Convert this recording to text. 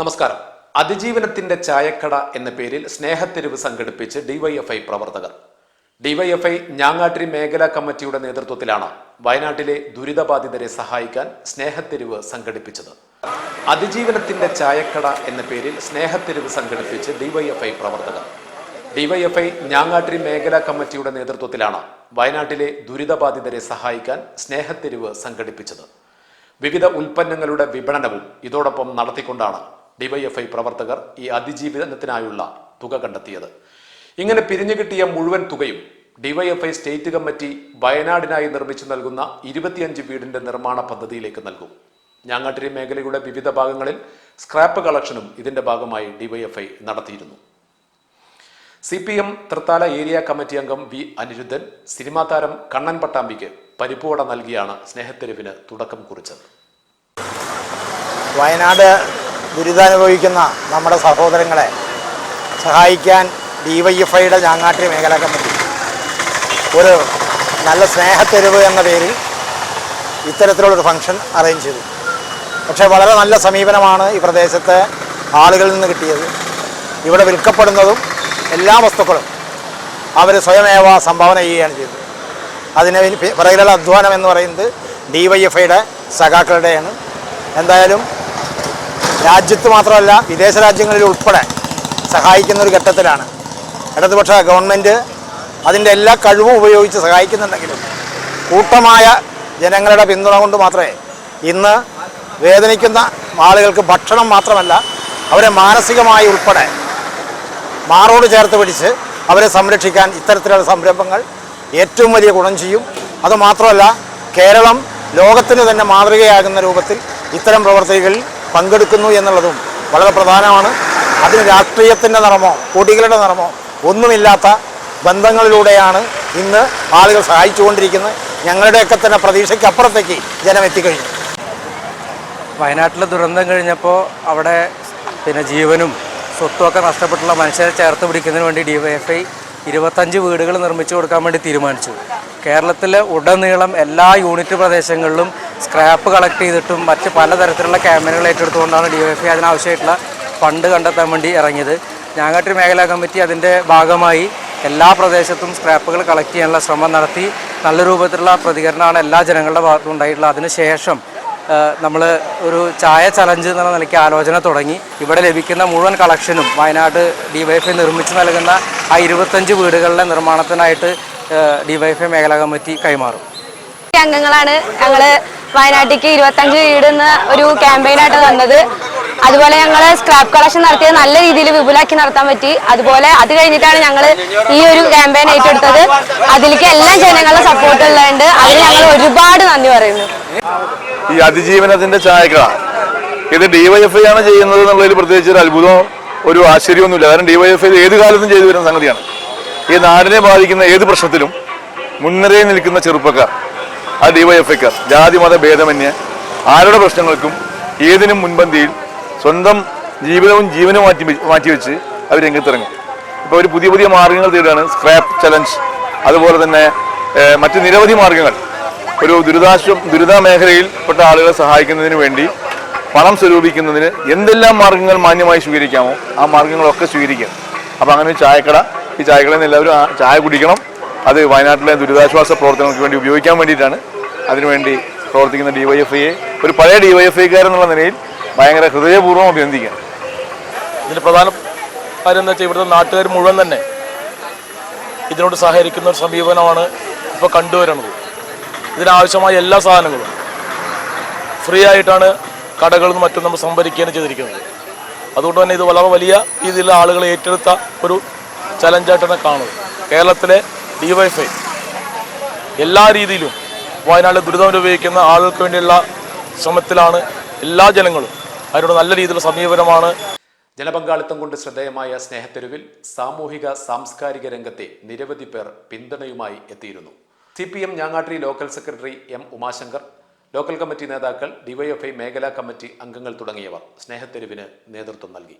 നമസ്കാരം. അതിജീവനത്തിന്റെ ചായക്കട എന്ന പേരിൽ സ്നേഹത്തെരുവ് സംഘടിപ്പിച്ച് ഡിവൈഎഫ്ഐ പ്രവർത്തകർ. ഡിവൈഎഫ്ഐ ഞാങ്ങാട്ടിരി മേഖലാ കമ്മിറ്റിയുടെ നേതൃത്വത്തിലാണ് വയനാട്ടിലെ ദുരിതബാധിതരെ സഹായിക്കാൻ സ്നേഹത്തെരുവ് സംഘടിപ്പിച്ചത്. അതിജീവനത്തിന്റെ ചായക്കട എന്ന പേരിൽ സ്നേഹത്തെരുവ് സംഘടിപ്പിച്ച് ഡിവൈഎഫ്ഐ പ്രവർത്തകർ. ഡിവൈഎഫ്ഐ ഞാങ്ങാട്ടിരി മേഖലാ കമ്മിറ്റിയുടെ നേതൃത്വത്തിലാണ് വയനാട്ടിലെ ദുരിതബാധിതരെ സഹായിക്കാൻ സ്നേഹത്തെരുവ് സംഘടിപ്പിച്ചത്. വിവിധ ഉൽപ്പന്നങ്ങളുടെ വിപണനവും ഇതോടൊപ്പം നടത്തിക്കൊണ്ടാണ് ഡിവൈഎഫ്ഐ പ്രവർത്തകർ ഈ അതിജീവനത്തിനായുള്ള തുക കണ്ടെത്തിയത്. ഇങ്ങനെ പിരിഞ്ഞു കിട്ടിയ മുഴുവൻ തുകയും ഡിവൈഎഫ്ഐ സ്റ്റേറ്റ് കമ്മിറ്റി വയനാടിനായി നിർമ്മിച്ചു നൽകുന്ന ഇരുപത്തിയഞ്ച് വീടിന്റെ നിർമ്മാണ പദ്ധതിയിലേക്ക് നൽകും. ഞാങ്ങാട്ടിരി മേഖലയുടെ വിവിധ ഭാഗങ്ങളിൽ സ്ക്രാപ്പ് കളക്ഷനും ഇതിന്റെ ഭാഗമായി ഡിവൈഎഫ്ഐ നടത്തിയിരുന്നു. C P M Thrithala area committee അംഗം വി അനിരുദ്ധൻ സിനിമാ താരം കണ്ണൻ പട്ടാമ്പിക്ക് പരിപ്പുവട നൽകിയാണ് സ്നേഹത്തെരുവിന് തുടക്കം കുറിച്ചത്. വയനാട് ദുരിതമനുഭവിക്കുന്ന നമ്മുടെ സഹോദരങ്ങളെ സഹായിക്കാൻ ഡി വൈ എഫ് ഐയുടെ ഞാങ്ങാട്ടി മേഖലാ കമ്മിറ്റി ഒരു നല്ല സ്നേഹത്തെരുവ് എന്ന പേരിൽ ഇത്തരത്തിലുള്ളൊരു ഫംഗ്ഷൻ അറേഞ്ച് ചെയ്തു. പക്ഷേ വളരെ നല്ല സമീപനമാണ് ഈ പ്രദേശത്തെ ആളുകളിൽ നിന്ന് കിട്ടിയത്. ഇവിടെ വിൽക്കപ്പെടുന്നതും എല്ലാ വസ്തുക്കളും അവർ സ്വയമേവ സംഭാവന ചെയ്യുകയാണ് ചെയ്തത്. അതിന് പിറകിലുള്ള അധ്വാനം എന്ന് പറയുന്നത് ഡി വൈ എഫ് ഐയുടെ സഖാക്കളുടെയാണ്. എന്തായാലും രാജ്യത്ത് മാത്രമല്ല വിദേശ രാജ്യങ്ങളിൽ ഉൾപ്പെടെ സഹായിക്കുന്ന ഒരു ഘട്ടത്തിലാണ്. ഇടതുപക്ഷ ഗവൺമെന്റ് അതിന്റെ എല്ലാ കഴിവും ഉപയോഗിച്ച് സഹായിക്കുന്നുണ്ടെങ്കിലും കൂട്ടമായ ജനങ്ങളുടെ പിന്തുണ കൊണ്ട് മാത്രമേ ഇന്ന് വേദനിക്കുന്ന ആളുകൾക്ക് ഭക്ഷണം മാത്രമല്ല അവരെ മാനസികമായി ഉൾപ്പെടെ മാറോട് ചേർത്ത് പിടിച്ച് അവരെ സംരക്ഷിക്കാൻ ഇത്തരത്തിലുള്ള സംരംഭങ്ങൾ ഏറ്റവും വലിയ ഗുണം ചെയ്യും. അതുമാത്രമല്ല കേരളം ലോകത്തിന് തന്നെ മാതൃകയാകുന്ന രൂപത്തിൽ ഇത്തരം പ്രവർത്തികളിൽ പങ്കെടുക്കുന്നു എന്നുള്ളതും വളരെ പ്രധാനമാണ്. അതിന് രാഷ്ട്രീയത്തിന്റെ നിറമോ കൊടികളുടെ നിറമോ ഒന്നുമില്ലാത്ത ബന്ധങ്ങളിലൂടെയാണ് ഇന്ന് ആളുകൾ സഹായിച്ചുകൊണ്ടിരിക്കുന്നത്. ഞങ്ങളുടെയൊക്കെ തന്നെ പ്രതീക്ഷയ്ക്കപ്പുറത്തേക്ക് ജനം എത്തിക്കഴിഞ്ഞു. വയനാട്ടിലെ ദുരന്തം കഴിഞ്ഞപ്പോൾ അവിടെ പിന്നെ ജീവനും സ്വത്തുമൊക്കെ നഷ്ടപ്പെട്ടുള്ള മനുഷ്യരെ ചേർത്ത് പിടിക്കുന്നതിന് വേണ്ടി ഡിവൈഎഫ്ഐ ഇരുപത്തഞ്ച് വീടുകൾ നിർമ്മിച്ചു കൊടുക്കാൻ വേണ്ടി തീരുമാനിച്ചു. കേരളത്തിലെ ഉടനീളം എല്ലാ യൂണിറ്റ് പ്രദേശങ്ങളിലും സ്ക്രാപ്പ് കളക്ട് ചെയ്തിട്ടും മറ്റ് പലതരത്തിലുള്ള ക്യാമ്പയിനുകൾ ഏറ്റെടുത്തുകൊണ്ടാണ് ഡി എഫ് അതിനാവശ്യമായിട്ടുള്ള ഫണ്ട് കണ്ടെത്താൻ വേണ്ടി ഇറങ്ങിയത്. ഞാങ്ങാട്ടി മേഖലാ കമ്മിറ്റി അതിന്റെ ഭാഗമായി എല്ലാ പ്രദേശത്തും സ്ക്രാപ്പുകൾ കളക്ട് ചെയ്യാനുള്ള ശ്രമം നടത്തി. നല്ല രൂപത്തിലുള്ള പ്രതികരണമാണ് എല്ലാ ജനങ്ങളുടെ ഭാഗത്തും ഉണ്ടായിട്ടുള്ളത്. അതിനുശേഷം നമ്മൾ ഒരു ചായ ചലഞ്ച് എന്നുള്ള നിലയ്ക്ക് ആലോചന തുടങ്ങി. ഇവിടെ ലഭിക്കുന്ന മുഴുവൻ കളക്ഷനും വയനാട് ഡിവൈഎഫ്ഐ നിർമ്മിച്ച് നൽകുന്ന ആ ഇരുപത്തഞ്ച് വീടുകളുടെ നിർമ്മാണത്തിനായിട്ട് ഡിവൈഎഫ്ഐ മേഖലാ കമ്മിറ്റി കൈമാറും. അംഗങ്ങളാണ് ഞങ്ങൾ വയനാട്ടിലേക്ക് ഇരുപത്തഞ്ച് വീടുന്ന ഒരു ക്യാമ്പയിനായിട്ട് വന്നത് അതുപോലെ ഞങ്ങൾ സ്ക്രാപ്പ് കളക്ഷൻ നടത്തിയത് നല്ല രീതിയിൽ വിപുലാക്കി നടത്താൻ പറ്റി. അതുപോലെ അത് കഴിഞ്ഞിട്ടാണ് ഞങ്ങൾ ഈ ഒരു ക്യാമ്പയിൻ ഏറ്റെടുത്തത്. അതിലേക്ക് എല്ലാ ജനങ്ങളുടെ സപ്പോർട്ട് ഉള്ളതുകൊണ്ട് അതിന് ഞങ്ങൾ ഒരുപാട് നന്ദി പറയുന്നു. ഈ അതിജീവനത്തിന്റെ ചായക്കളാണ് ഇത് ഡിവൈഎഫ്ഐ ആണ് ചെയ്യുന്നത് എന്നുള്ളതിൽ പ്രത്യേകിച്ച് ഒരു അത്ഭുതമോ ഒരു ആശ്ചര്യമൊന്നുമില്ല. കാരണം ഡിവൈഎഫ്ഐ ഏത് കാലത്തും ചെയ്തു വരുന്ന സംഗതിയാണ്. ഈ നാടിനെ ബാധിക്കുന്ന ഏത് പ്രശ്നത്തിലും മുൻനിരയിൽ നിൽക്കുന്ന ചെറുപ്പക്കാർ ആ ഡിവൈഎഫ്ഐക്കാർ ജാതി മത ഭേദമന്യേ ആരുടെ പ്രശ്നങ്ങൾക്കും ഏതിനും മുൻപന്തിയിൽ സ്വന്തം ജീവിതവും ജീവനും മാറ്റി മാറ്റിവെച്ച് അവർ രംഗത്തിറങ്ങും. ഇപ്പോൾ ഒരു പുതിയ പുതിയ മാർഗങ്ങൾ തേടുകയാണ് സ്ക്രാപ്പ് ചലഞ്ച് അതുപോലെ തന്നെ മറ്റ് നിരവധി മാർഗങ്ങൾ. ഒരു ദുരിതാശ്വ ദുരിത മേഖലയിൽപ്പെട്ട ആളുകളെ സഹായിക്കുന്നതിന് വേണ്ടി പണം സ്വരൂപിക്കുന്നതിന് എന്തെല്ലാം മാർഗങ്ങൾ മാന്യമായി സ്വീകരിക്കാമോ ആ മാർഗങ്ങളൊക്കെ സ്വീകരിക്കാം. അപ്പോൾ അങ്ങനെ ഒരു ചായക്കട ഈ ചായക്കടയിൽ നിന്ന് എല്ലാവരും ചായ കുടിക്കണം. അത് വയനാട്ടിലെ ദുരിതാശ്വാസ പ്രവർത്തനങ്ങൾക്ക് വേണ്ടി ഉപയോഗിക്കാൻ വേണ്ടിയിട്ടാണ്. അതിനുവേണ്ടി പ്രവർത്തിക്കുന്ന ഡിവൈഎഫ്ഐയെ ഒരു പഴയ ഡിവൈഎഫ്ഐക്കാരെന്നുള്ള നിലയിൽ ഭയങ്കര ഹൃദയപൂർവം അഭിനന്ദിക്കാം. ഇതിന് പ്രധാന കാര്യം എന്ന് വെച്ചാൽ ഇവിടുത്തെ നാട്ടുകാർ മുഴുവൻ തന്നെ ഇതിനോട് സഹകരിക്കുന്ന ഒരു സമീപനമാണ് ഇപ്പോൾ കണ്ടുവരുന്നത്. ഇതിനാവശ്യമായ എല്ലാ സാധനങ്ങളും ഫ്രീ ആയിട്ടാണ് കടകളിൽ നിന്ന് മറ്റും നമ്മൾ സംഭരിക്കുകയാണ് ചെയ്തിരിക്കുന്നത്. അതുകൊണ്ട് തന്നെ ഇത് വളരെ വലിയ രീതിയിലുള്ള ആളുകൾ ഏറ്റെടുത്ത ഒരു ചലഞ്ചായിട്ടാണ് കാണുന്നത്. കേരളത്തിലെ ഡിവൈഫൈ എല്ലാ രീതിയിലും വയനാട് ദുരിതം അനുഭവിക്കുന്ന ആളുകൾക്ക് വേണ്ടിയുള്ള ശ്രമത്തിലാണ് എല്ലാ ജനങ്ങളും അതിനോട് നല്ല രീതിയിലുള്ള സമീപനമാണ്. ജനപങ്കാളിത്തം കൊണ്ട് ശ്രദ്ധേയമായ സ്നേഹത്തെരുവിൽ സാമൂഹിക സാംസ്കാരിക രംഗത്തെ നിരവധി പേർ പിന്തുണയുമായി എത്തിയിരുന്നു. C P M Njangattiri local secretary M Umashankar local committee നേതാക്കൾ ഡിവൈഎഫ്ഐ മേഖലാ കമ്മിറ്റി അംഗങ്ങൾ തുടങ്ങിയവർ സ്നേഹത്തെരുവിന് നേതൃത്വം നൽകി.